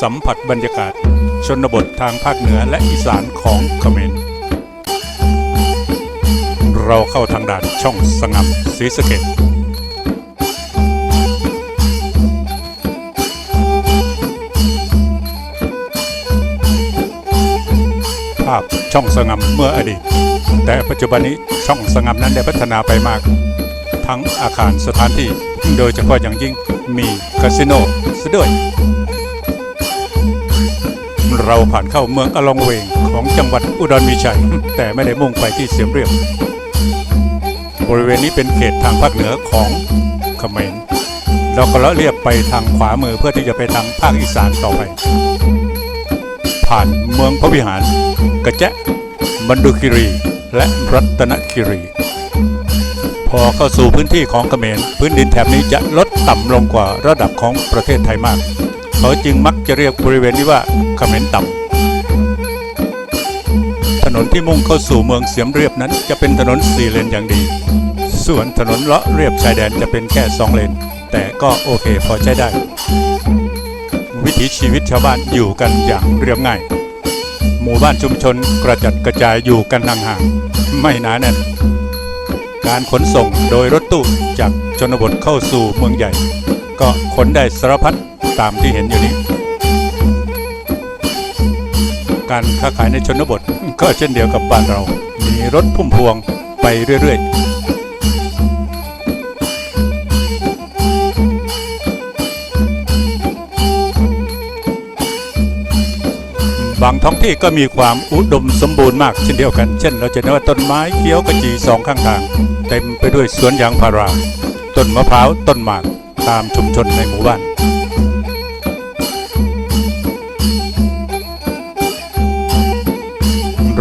สัมผัสบรรยากาศ ชนบททางภาคเหนือและอีสานของเขมร เราเข้าทางด่านช่องสงัมศรีสะเกดภาพช่องสงัมเมื่ออดีต แต่ปัจจุบันนี้ช่องสงัมนั้นได้พัฒนาไปมาก ทั้งอาคารสถานที่โดยเฉพาะอย่างยิ่งมีคาสิโนซะด้วย เราผ่านเข้าเมืองอลองเวงของจังหวัดอุดรมีชัย แต่ไม่ได้มุ่งไปที่เสียมเรียบบริเวณนี้เป็นเขตทางภาคเหนือของเขมรเราก็เลาะเรียบไปทางขวามือเพื่อที่จะไปทางภาคอีสานต่อไป ผ่านเมืองพระวิหาร กระแจะมันดุคิรีและรัตนคิรี พอเข้าสู่พื้นที่ของเขมรพื้นดินแถบนี้จะลดต่ำลงกว่าระดับของประเทศไทยมาก เขาจึงมักจะเรียกบริเวณนี้ว่าเขมรต่ำถนนที่มุ่งเข้าสู่เมืองเสียมเรียบนั้น จะเป็นถนนสี่เลนอย่างดี ส่วนถนนเลาะเรียบชายแดนจะเป็นแค่สองเลน แต่ก็โอเคพอใช้ได้ วิถีชีวิตชาวบ้านอยู่กันอย่างเรียบง่าย หมู่บ้านชุมชนกระจัดกระจายอยู่กันห่างๆไม่หนาแน่นการขนส่งโดยรถตู้จากชนบทเข้าสู่เมืองใหญ่ ก็ขนได้สารพัด ตามที่เห็นอยู่นี้ การค้าขายในชนบทก็เช่นเดียวกับบ้านเรา มีรถพุ่มพวงไปเรื่อยๆบางท้องที่ก็มีความอุดมสมบูรณ์มากเช่นเดียวกัน เช่น เราจะเห็นว่าต้นไม้เขียวกระจีสองข้างทาง เต็มไปด้วยสวนยางพารา ต้นมะพร้าว ต้นหมาก ตามชุมชนในหมู่บ้าน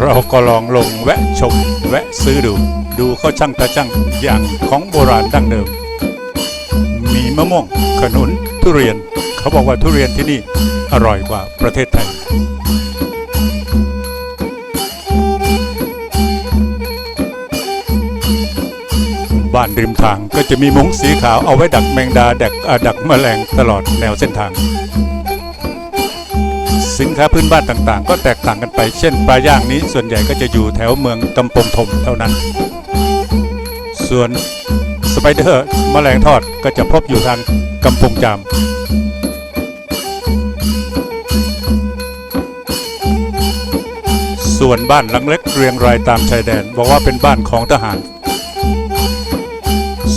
เราก็ลองลงแวะชม แวะซื้อดู ดูเขาช่างตาช่างอย่างของโบราณดั้งเดิม มีมะม่วงขนุนทุเรียน เขาบอกว่าทุเรียนที่นี่อร่อยกว่าประเทศไทยบ้านริมทางก็จะมีมุ้งสีขาวเอาไว้ดักแมงดาดักดักแมลงตลอดแนวเส้นทาง สินค้าพื้นบ้านต่างๆ ก็แตกต่างกันไป เช่นปลาย่างนี้ส่วนใหญ่ก็จะอยู่แถวเมืองกำปงธมเท่านั้น ส่วนสไปเดอร์แมลงทอดก็จะพบอยู่ทางกำปงจามส่วนบ้านหลังเล็กเรียงรายตามชายแดนบอกว่าเป็นบ้านของทหาร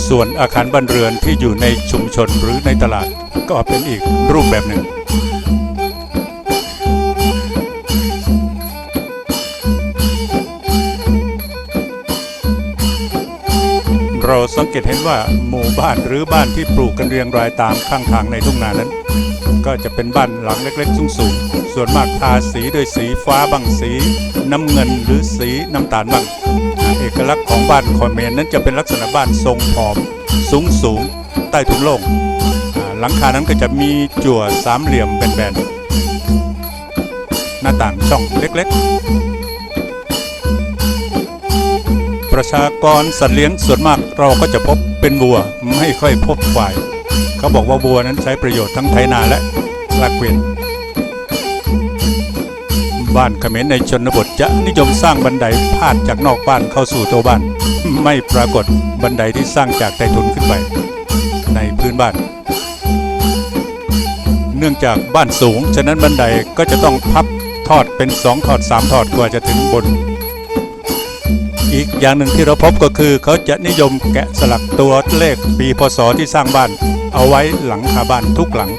ส่วนอาคารบ้านเรือนที่อยู่ในชุมชนหรือในตลาดก็เป็นอีกรูปแบบหนึ่ง เราสังเกตเห็นว่าหมู่บ้านหรือบ้านที่ปลูกกันเรียงรายตามข้างทางในทุ่งนานั้น ก็จะเป็นบ้านหลังเล็กๆสูงๆส่วนมากทาสีด้วยสีฟ้าบางสี น้ำเงินหรือสีน้ำตาลบางเอกลักษณ์ของบ้านคอยเมนนั้นจะเป็นลักษณะบ้านทรงผอม สูงสูงๆใต้ถุนโล่งหลังคานั้นก็จะมีจั่วสามเหลี่ยมแบนๆหน้าต่างช่องเล็กๆ ประชากรสัตว์เลี้ยงส่วนมากเราก็จะพบเป็นวัวไม่ค่อยพบควาย เขาบอกว่าวัวนั้นใช้ประโยชน์ทั้งไถนาและลากเกวียนบ้านเขมรในชนบทจะนิยมสร้างบันไดพาดจากนอกบ้านเข้าสู่ตัวบ้าน ไม่ปรากฏบันไดที่สร้างจากใต้ถุนขึ้นไปในพื้นบ้าน เนื่องจากบ้านสูง ฉะนั้นบันไดก็จะต้องพับทอดเป็นสองทอดสามทอดกว่าจะถึงบน อีกอย่างหนึ่งที่เราพบก็คือ เขาจะนิยมแกะสลักตัวเลขปีพศที่สร้างบ้าน เอาไว้หลังคาบ้านทุกหลัง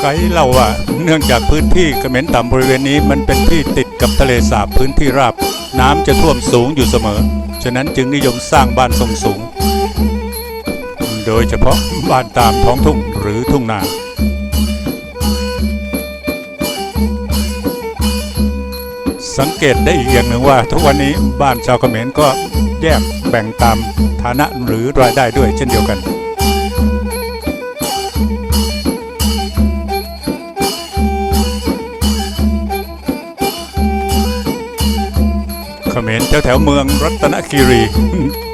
ไกด์เล่าว่าเนื่องจากพื้นที่เขมรต่ำบริเวณนี้มันเป็นที่ติดกับทะเลสาบพื้นที่ราบ น้ำจะท่วมสูงอยู่เสมอ ฉะนั้นจึงนิยมสร้างบ้านทรงสูง โดยเฉพาะบ้านตามท้องทุ่งหรือทุ่งนา สังเกตได้อีกอย่างหนึ่งว่า ทุกวันนี้บ้านชาวเขมรก็แยกแบ่งตามฐานะหรือรายได้ด้วยเช่นเดียวกัน เขมรแถวแถวเมืองรัตนคีรี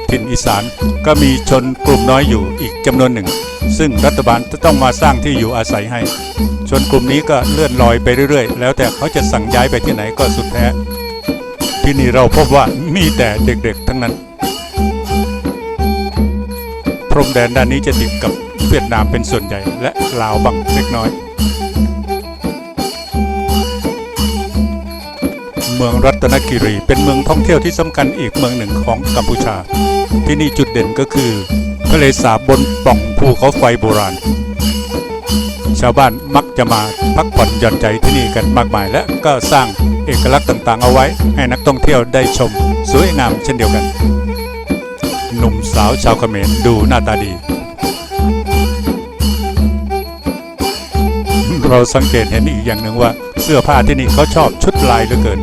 ถิ่นอีสานก็มีชนกลุ่มน้อยอยู่อีกจำนวนหนึ่ง ซึ่งรัฐบาลจะต้องมาสร้างที่อยู่อาศัยให้ ชนกลุ่มนี้ก็เลื่อนลอยไปเรื่อยๆ แล้วแต่เขาจะสั่งย้ายไปที่ไหนก็สุดแท้ที่นี่เราพบว่ามีแต่เด็กๆทั้งนั้น พรมแดนด้านนี้จะติดกับเวียดนามเป็นส่วนใหญ่และลาวบังเล็กน้อย เมืองรัตนกิรีเป็นเมืองท่องเที่ยวที่สำคัญอีกเมืองหนึ่งของกัมพูชา ที่นี่จุดเด่นก็คือทะเลสาบบนป่องภูเขาไฟโบราณ ชาวบ้านมักจะมาพักผ่อนหย่อนใจที่นี่กันมากมาย และก็สร้างเอกลักษณ์ต่างๆ เอาไว้ ให้นักท่องเที่ยวได้ชม สวยงามเช่นเดียวกัน หนุ่มสาวชาวเขมรดูหน้าตาดี เราสังเกตเห็นอีกอย่างหนึ่งว่าเสื้อผ้าที่นี่เขาชอบชุดลายเหลือเกิน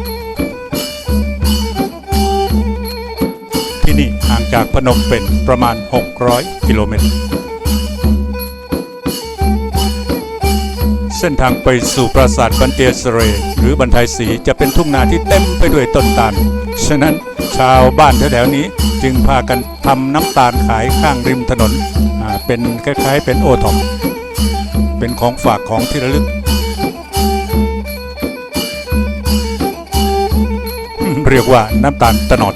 ที่นี่ห่างจากพนมเป็นประมาณ 600 กิโลเมตร ส้นทางไปสู่ปราสาทบันเตียสเร หรือบันไทยสีจะเป็นทุ่งนาที่เต็มไปด้วยต้นตาล ฉะนั้นชาวบ้านแถวๆนี้จึงพากันทำน้ำตาลขายข้างริมถนนอ่าเป็นคล้ายๆเป็นโอท็อปเป็นของฝากของที่ระลึก เรียกว่าน้ำตาลตะนอด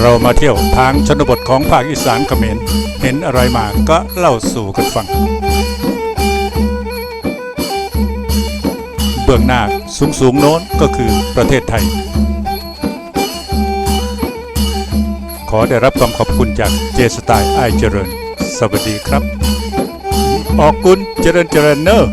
เรามาเที่ยวทางชนบทของภาคอีสานเขมร นอะไรมาก็เล่าสู่กันฟัง เบื้องหน้าสูงสูงโน้นก็คือประเทศไทย ขอได้รับความขอบคุณจากเจสไตล์ไอเจริญ สวัสดีครับ ออกกุลเจริญเจริญเนอร์